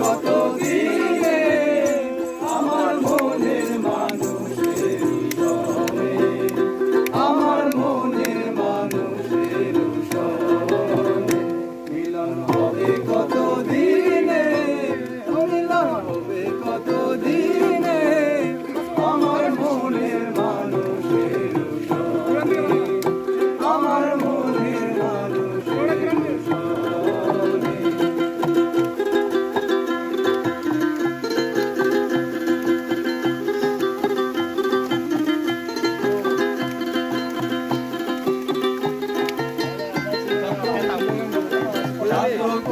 কত দিলে আমার মনের মানুষের আমার মনের মানুষের সবে মিলন হবে কত দিনে মিলন দিনে আমার মনের